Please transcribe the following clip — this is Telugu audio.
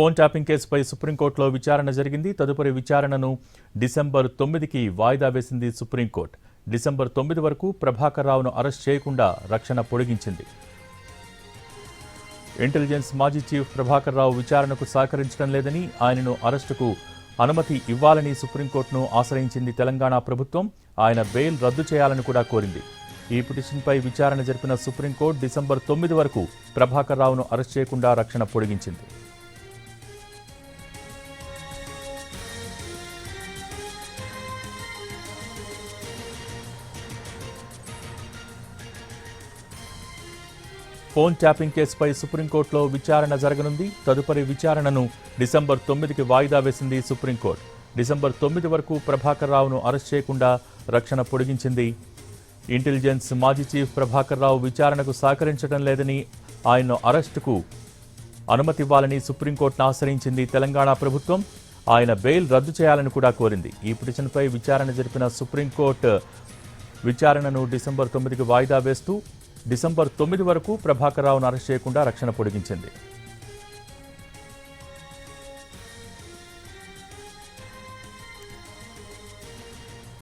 ఫోన్ ట్యాపింగ్ కేసుపై సుప్రీంకోర్టులో విచారణ జరిగింది. తదుపరి విచారణను డిసెంబర్ తొమ్మిదికి వాయిదా వేసింది సుప్రీంకోర్టు. డిసెంబర్ తొమ్మిది వరకు ప్రభాకర్ రావును అరెస్ట్ చేయకుండా రక్షణ పొడిగించింది. ఇంటెలిజెన్స్ మాజీ చీఫ్ ప్రభాకర్ రావు విచారణకు సహకరించడం లేదని ఆయనను అరెస్టుకు అనుమతి ఇవ్వాలని సుప్రీంకోర్టును ఆశ్రయించింది తెలంగాణ ప్రభుత్వం. ఆయన బెయిల్ రద్దు చేయాలని కూడా కోరింది. ఈ పిటిషన్పై విచారణ జరిపిన సుప్రీంకోర్టు డిసెంబర్ తొమ్మిది వరకు ప్రభాకర్ రావును అరెస్ట్ చేయకుండా రక్షణ పొడిగించింది. ఫోన్ ట్యాపింగ్ కేసుపై సుప్రీంకోర్టులో విచారణ జరగనుంది. తదుపరి విచారణను డిసెంబర్ తొమ్మిదికి వాయిదా వేసింది సుప్రీంకోర్టు. డిసెంబర్ తొమ్మిది వరకు ప్రభాకర్ రావును అరెస్ట్ చేయకుండా రక్షణ పొడిగించింది. ఇంటెలిజెన్స్ మాజీ చీఫ్ ప్రభాకర్ రావు విచారణకు సహకరించడం లేదని ఆయన అరెస్టుకు అనుమతి ఇవ్వాలని సుప్రీంకోర్టును ఆశ్రయించింది తెలంగాణ ప్రభుత్వం. ఆయన బెయిల్ రద్దు చేయాలని కూడా కోరింది. ఈ పిటిషన్పై విచారణ జరిపిన సుప్రీంకోర్టు విచారణను డిసెంబర్ తొమ్మిదికి వాయిదా వేస్తూ డిసెంబర్ తొమ్మిది వరకు ప్రభాకర్ రావును అరెస్ట్ చేయకుండా రక్షణ పొడిగించింది.